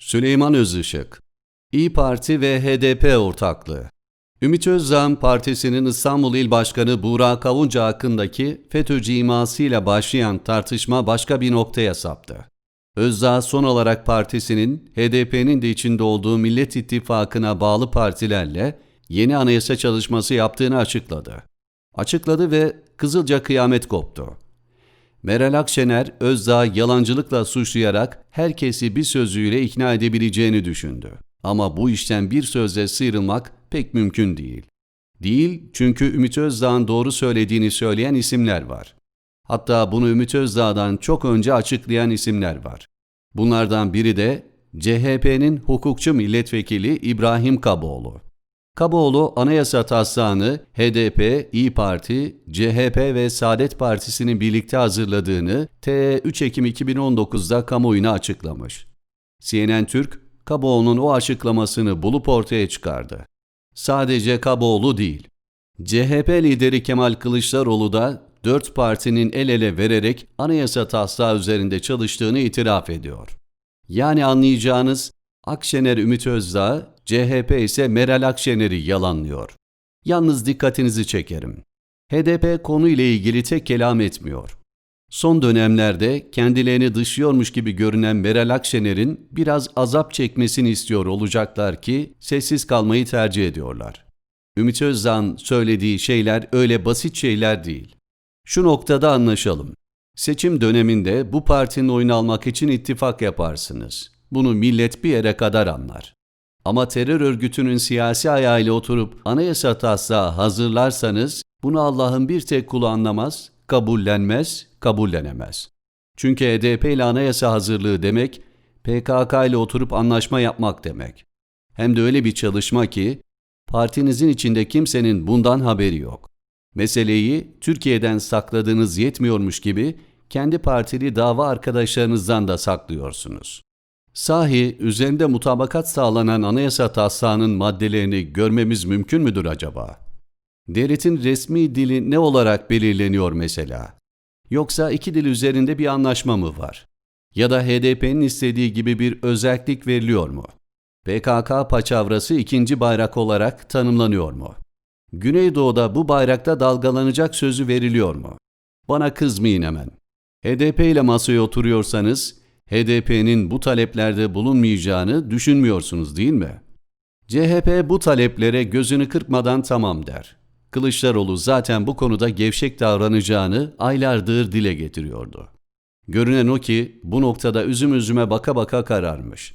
Süleyman Özışık İyi Parti ve HDP ortaklığı Ümit Özdağ Partisi'nin İstanbul İl Başkanı Buğra Kavunca hakkındaki FETÖ'cü imasıyla başlayan tartışma başka bir noktaya saptı. Özdağ son olarak partisinin HDP'nin de içinde olduğu Millet İttifakı'na bağlı partilerle yeni anayasa çalışması yaptığını açıkladı. Açıkladı ve Kızılca kıyamet koptu. Meral Akşener, Özdağ yalancılıkla suçlayarak herkesi bir sözüyle ikna edebileceğini düşündü. Ama bu işten bir sözle sıyrılmak pek mümkün değil. Değil çünkü Ümit Özdağ'ın doğru söylediğini söyleyen isimler var. Hatta bunu Ümit Özdağ'dan çok önce açıklayan isimler var. Bunlardan biri de CHP'nin hukukçu milletvekili İbrahim Kaboğlu. Kaboğlu anayasa taslağını HDP, İyi Parti, CHP ve Saadet Partisi'nin birlikte hazırladığını T 3 Ekim 2019'da kamuoyuna açıklamış. CNN Türk, Kaboğlu'nun o açıklamasını bulup ortaya çıkardı. Sadece Kaboğlu değil. CHP lideri Kemal Kılıçdaroğlu da dört partinin el ele vererek anayasa taslağı üzerinde çalıştığını itiraf ediyor. Yani anlayacağınız Akşener Ümit Özdağ, CHP ise Meral Akşener'i yalanlıyor. Yalnız dikkatinizi çekerim. HDP konuyla ilgili tek kelam etmiyor. Son dönemlerde kendilerini dışlıyormuş gibi görünen Meral Akşener'in biraz azap çekmesini istiyor olacaklar ki sessiz kalmayı tercih ediyorlar. Ümit Özdağ'ın söylediği şeyler öyle basit şeyler değil. Şu noktada anlaşalım. Seçim döneminde bu partinin oyunu almak için ittifak yaparsınız. Bunu millet bir yere kadar anlar. Ama terör örgütünün siyasi ayağıyla oturup anayasa taslağı hazırlarsanız bunu Allah'ın bir tek kulu anlamaz, kabullenmez, kabullenemez. Çünkü HDP ile anayasa hazırlığı demek, PKK ile oturup anlaşma yapmak demek. Hem de öyle bir çalışma ki, partinizin içinde kimsenin bundan haberi yok. Meseleyi Türkiye'den sakladığınız yetmiyormuş gibi kendi partili dava arkadaşlarınızdan da saklıyorsunuz. Sahi üzerinde mutabakat sağlanan anayasa taslağının maddelerini görmemiz mümkün müdür acaba? Devletin resmi dili ne olarak belirleniyor mesela? Yoksa iki dil üzerinde bir anlaşma mı var? Ya da HDP'nin istediği gibi bir özellik veriliyor mu? PKK paçavrası ikinci bayrak olarak tanımlanıyor mu? Güneydoğu'da bu bayrakta dalgalanacak sözü veriliyor mu? Bana kızmayın hemen. HDP ile masaya oturuyorsanız HDP'nin bu taleplerde bulunmayacağını düşünmüyorsunuz değil mi? CHP bu taleplere gözünü kırpmadan tamam der. Kılıçdaroğlu zaten bu konuda gevşek davranacağını aylardır dile getiriyordu. Görünen o ki bu noktada üzüm üzüme baka baka kararmış.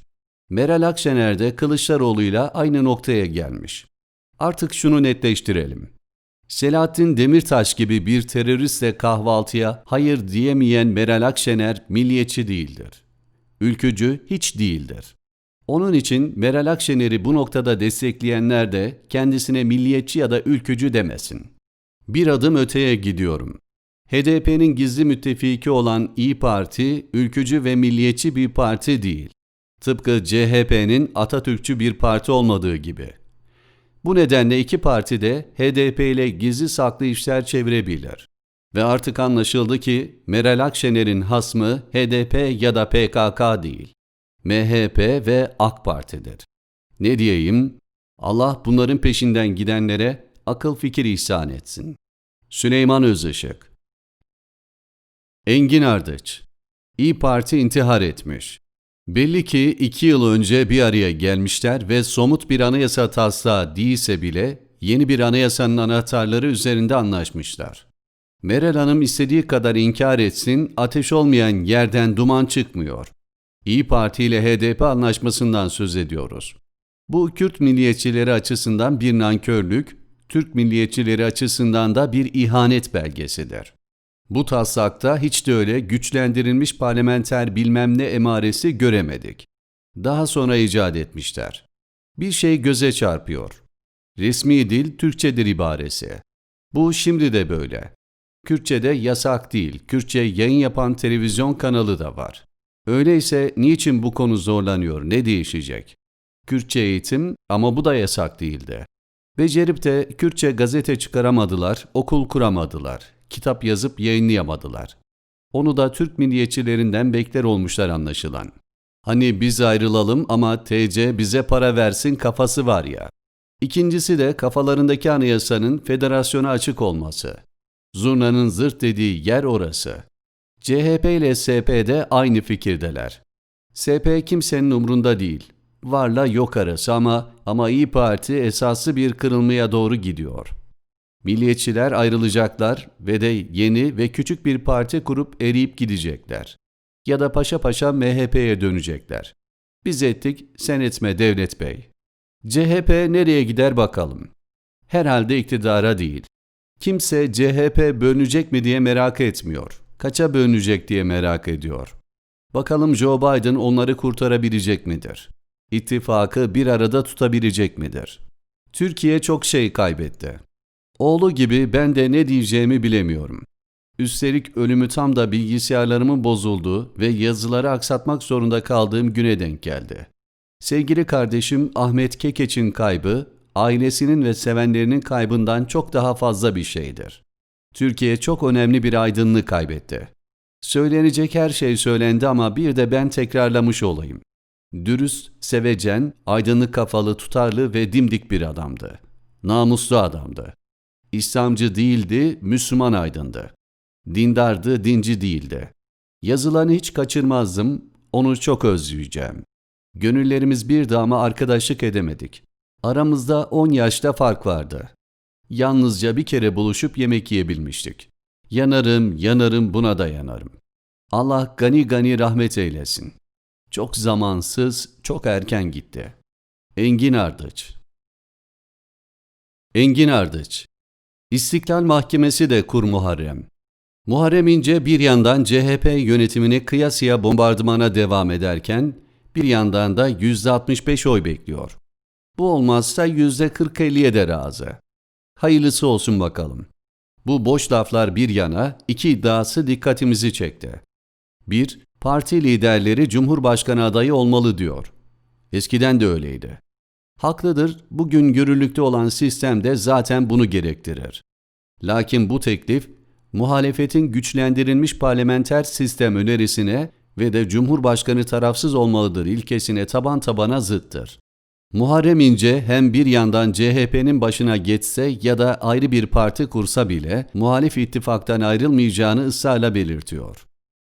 Meral Akşener de Kılıçdaroğlu'yla aynı noktaya gelmiş. Artık şunu netleştirelim. Selahattin Demirtaş gibi bir teröristle kahvaltıya hayır diyemeyen Meral Akşener milliyetçi değildir. Ülkücü hiç değildir. Onun için Meral Akşener'i bu noktada destekleyenler de kendisine milliyetçi ya da ülkücü demesin. Bir adım öteye gidiyorum. HDP'nin gizli müttefiki olan İyi Parti, ülkücü ve milliyetçi bir parti değil. Tıpkı CHP'nin Atatürkçü bir parti olmadığı gibi. Bu nedenle iki parti de HDP ile gizli saklı işler çevirebilir. Ve artık anlaşıldı ki Meral Akşener'in hasmı HDP ya da PKK değil. MHP ve AK Parti'dir. Ne diyeyim? Allah bunların peşinden gidenlere akıl fikir ihsan etsin. Süleyman Özışık Engin Ardıç İyi Parti intihar etmiş. Belli ki iki yıl önce bir araya gelmişler ve somut bir anayasa taslağı değilse bile yeni bir anayasanın anahtarları üzerinde anlaşmışlar. Meral Hanım istediği kadar inkar etsin, ateş olmayan yerden duman çıkmıyor. İyi Parti ile HDP anlaşmasından söz ediyoruz. Bu Kürt milliyetçileri açısından bir nankörlük, Türk milliyetçileri açısından da bir ihanet belgesidir. Bu taslakta hiç de öyle güçlendirilmiş parlamenter bilmem ne emaresi göremedik. Daha sonra icat etmişler. Bir şey göze çarpıyor. Resmi dil Türkçedir ibaresi. Bu şimdi de böyle. Kürtçe'de yasak değil, Kürtçe yayın yapan televizyon kanalı da var. Öyleyse niçin bu konu zorlanıyor, ne değişecek? Kürtçe eğitim ama bu da yasak değildi. Becerip de Kürtçe gazete çıkaramadılar, okul kuramadılar, kitap yazıp yayınlayamadılar. Onu da Türk milliyetçilerinden bekler olmuşlar anlaşılan. Hani biz ayrılalım ama TC bize para versin kafası var ya. İkincisi de kafalarındaki anayasanın federasyona açık olması. Zurna'nın zırt dediği yer orası. CHP ile SP de aynı fikirdeler. SP kimsenin umrunda değil. Varla yok arası ama ama İyi Parti esaslı bir kırılmaya doğru gidiyor. Milliyetçiler ayrılacaklar ve de yeni ve küçük bir parti kurup eriyip gidecekler. Ya da paşa paşa MHP'ye dönecekler. Biz ettik, sen etme Devlet Bey. CHP nereye gider bakalım. Herhalde iktidara değil. Kimse CHP bölünecek mi diye merak etmiyor. Kaça bölünecek diye merak ediyor. Bakalım Joe Biden onları kurtarabilecek midir? İttifakı bir arada tutabilecek midir? Türkiye çok şey kaybetti. Oğlu gibi ben de ne diyeceğimi bilemiyorum. Üstelik ölümü tam da bilgisayarlarımın bozulduğu ve yazıları aksatmak zorunda kaldığım güne denk geldi. Sevgili kardeşim Ahmet Kekeç'in kaybı, ailesinin ve sevenlerinin kaybından çok daha fazla bir şeydir. Türkiye çok önemli bir aydınlığı kaybetti. Söylenecek her şey söylendi ama bir de ben tekrarlamış olayım. Dürüst, sevecen, aydınlık kafalı, tutarlı ve dimdik bir adamdı. Namuslu adamdı. İslamcı değildi, Müslüman aydındı. Dindardı, dinci değildi. Yazılarını hiç kaçırmazdım, onu çok özleyeceğim. Gönüllerimiz bir dama arkadaşlık edemedik. Aramızda 10 yaşta fark vardı. Yalnızca bir kere buluşup yemek yiyebilmiştik. Yanarım, yanarım buna da yanarım. Allah gani gani rahmet eylesin. Çok zamansız, çok erken gitti. Engin Ardıç Engin Ardıç İstiklal Mahkemesi de kur Muharrem. Muharrem İnce bir yandan CHP yönetimini kıyasıya bombardımana devam ederken bir yandan da %65 oy bekliyor. Bu olmazsa %40-50'ye de razı. Hayırlısı olsun bakalım. Bu boş laflar bir yana iki iddiası dikkatimizi çekti. 1. Parti liderleri Cumhurbaşkanı adayı olmalı diyor. Eskiden de öyleydi. Haklıdır, bugün yürürlükte olan sistem de zaten bunu gerektirir. Lakin bu teklif, muhalefetin güçlendirilmiş parlamenter sistem önerisine ve de Cumhurbaşkanı tarafsız olmalıdır ilkesine taban tabana zıttır. Muharrem İnce hem bir yandan CHP'nin başına geçse ya da ayrı bir parti kursa bile muhalif ittifaktan ayrılmayacağını ısrarla belirtiyor.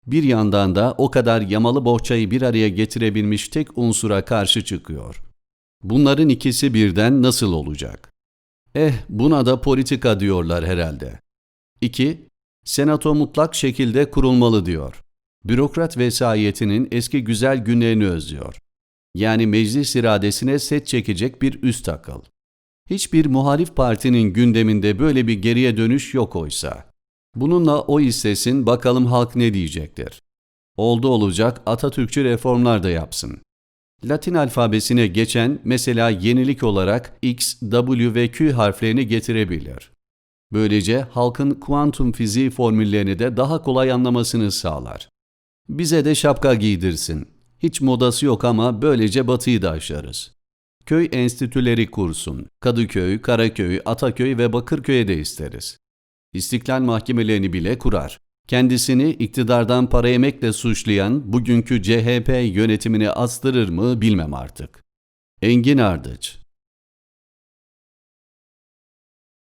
Bir yandan da o kadar yamalı bohçayı bir araya getirebilmiş tek unsura karşı çıkıyor. Bunların ikisi birden nasıl olacak? Eh buna da politika diyorlar herhalde. 2. Senato mutlak şekilde kurulmalı diyor. Bürokrat vesayetinin eski güzel günlerini özlüyor. Yani meclis iradesine set çekecek bir üst akıl. Hiçbir muhalif partinin gündeminde böyle bir geriye dönüş yok oysa. Bununla o istesin bakalım halk ne diyecektir. Oldu olacak Atatürkçü reformlar da yapsın. Latin alfabesine geçen mesela yenilik olarak X, W ve Q harflerini getirebilir. Böylece halkın kuantum fiziği formüllerini de daha kolay anlamasını sağlar. Bize de şapka giydirsin. Hiç modası yok ama böylece batıyı da aşarız. Köy enstitüleri kursun. Kadıköy, Karaköy, Ataköy ve Bakırköy'e de isteriz. İstiklal mahkemelerini bile kurar. Kendisini iktidardan para yemekle suçlayan bugünkü CHP yönetimini astırır mı bilmem artık. Engin Ardıç